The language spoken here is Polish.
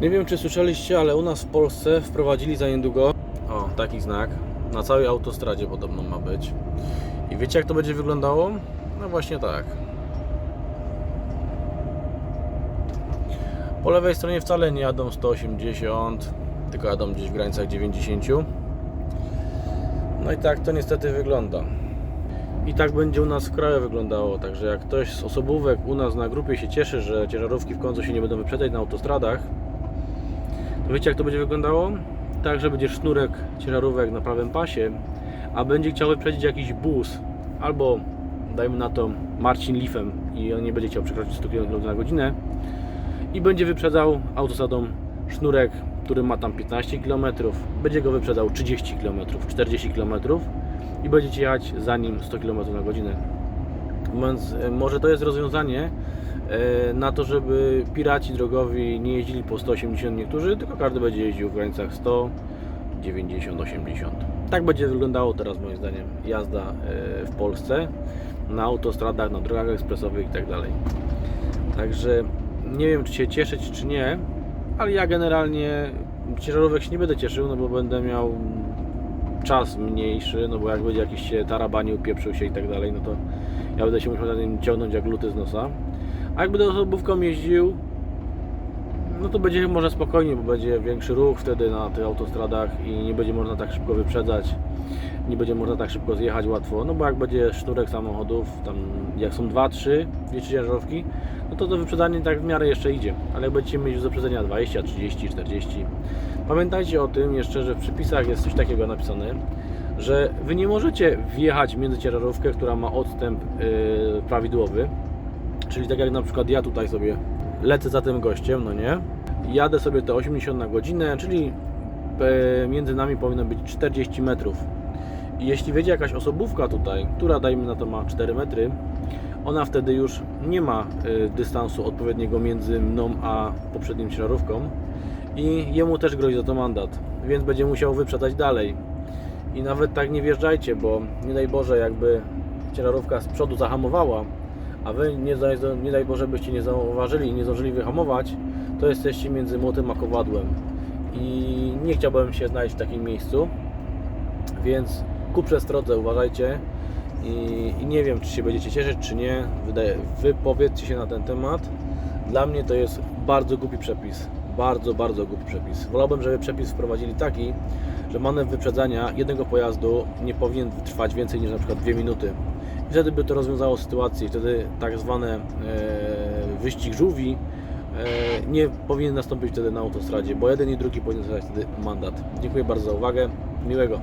Nie wiem czy słyszeliście, ale u nas w Polsce wprowadzili za niedługo o, taki znak. Na całej autostradzie podobno ma być. I wiecie jak to będzie wyglądało? No właśnie tak. Po lewej stronie wcale nie jadą 180, tylko jadą gdzieś w granicach 90. No i tak to niestety wygląda. I tak będzie u nas w kraju wyglądało. Także jak ktoś z osobówek u nas na grupie się cieszy, że ciężarówki w końcu się nie będą wyprzedzać na autostradach, to wiecie jak to będzie wyglądało? Tak, że będzie sznurek ciężarówek na prawym pasie, a będzie chciał wyprzedzić jakiś bus albo dajmy na to Marcin Lifem i on nie będzie chciał przekroczyć 100 km na godzinę i będzie wyprzedzał autostradą sznurek, który ma tam 15 km, będzie go wyprzedzał 30 km, 40 km i będziecie jechać za nim 100 km na godzinę. Więc e, może to jest rozwiązanie na to, żeby piraci drogowi nie jeździli po 180 niektórzy, tylko każdy będzie jeździł w granicach 100, 90, 80. Tak będzie wyglądało teraz moim zdaniem jazda e, w Polsce na autostradach, na drogach ekspresowych i tak dalej. Także nie wiem czy się cieszyć czy nie, ale ja generalnie ciężarówek się nie będę cieszył, no bo będę miał czas mniejszy, no bo jak będzie jakiś się tarabanił, pieprzył się i tak dalej, no to ja będę się musiał na nim ciągnąć jak luty z nosa. A jak będę osobówką jeździł, no to będzie może spokojnie, bo będzie większy ruch wtedy na tych autostradach i nie będzie można tak szybko wyprzedzać, nie będzie można tak szybko zjechać łatwo, no bo jak będzie sznurek samochodów, tam jak są 2-3 wiecie ciężarówki, no to to wyprzedzanie tak w miarę jeszcze idzie, ale jak będziecie mieć do zaprzedzenia 20, 30, 40, pamiętajcie o tym jeszcze, że w przepisach jest coś takiego napisane, że Wy nie możecie wjechać między ciężarówkę, która ma odstęp yy, prawidłowy, czyli tak jak na przykład ja tutaj sobie lecę za tym gościem, no nie, jadę sobie te 80 na godzinę, czyli e, między nami powinno być 40 metrów. I jeśli wiedzie jakaś osobówka tutaj, która dajmy na to ma 4 metry, ona wtedy już nie ma e, dystansu odpowiedniego między mną a poprzednim ciężarówką i jemu też grozi za to mandat, więc będzie musiał wyprzedzać dalej. I nawet tak nie wjeżdżajcie, bo nie daj Boże, jakby ciężarówka z przodu zahamowała, a Wy nie daj, nie daj Boże byście nie zauważyli i nie zdążyli wyhamować, to jesteście między młotem a kowadłem. I nie chciałbym się znaleźć w takim miejscu, więc ku przestrodze uważajcie i, i nie wiem, czy się będziecie cieszyć, czy nie. Wydaje, wypowiedzcie się na ten temat. Dla mnie to jest bardzo głupi przepis. Bardzo, bardzo głupi przepis. Wolałbym, żeby przepis wprowadzili taki, że manewr wyprzedzania jednego pojazdu nie powinien trwać więcej niż na przykład 2 minuty. I wtedy by to rozwiązało sytuację. Wtedy tak zwany e, wyścig żółwi e, nie powinien nastąpić wtedy na autostradzie, bo jeden i drugi powinien dostać wtedy mandat. Dziękuję bardzo za uwagę. Miłego.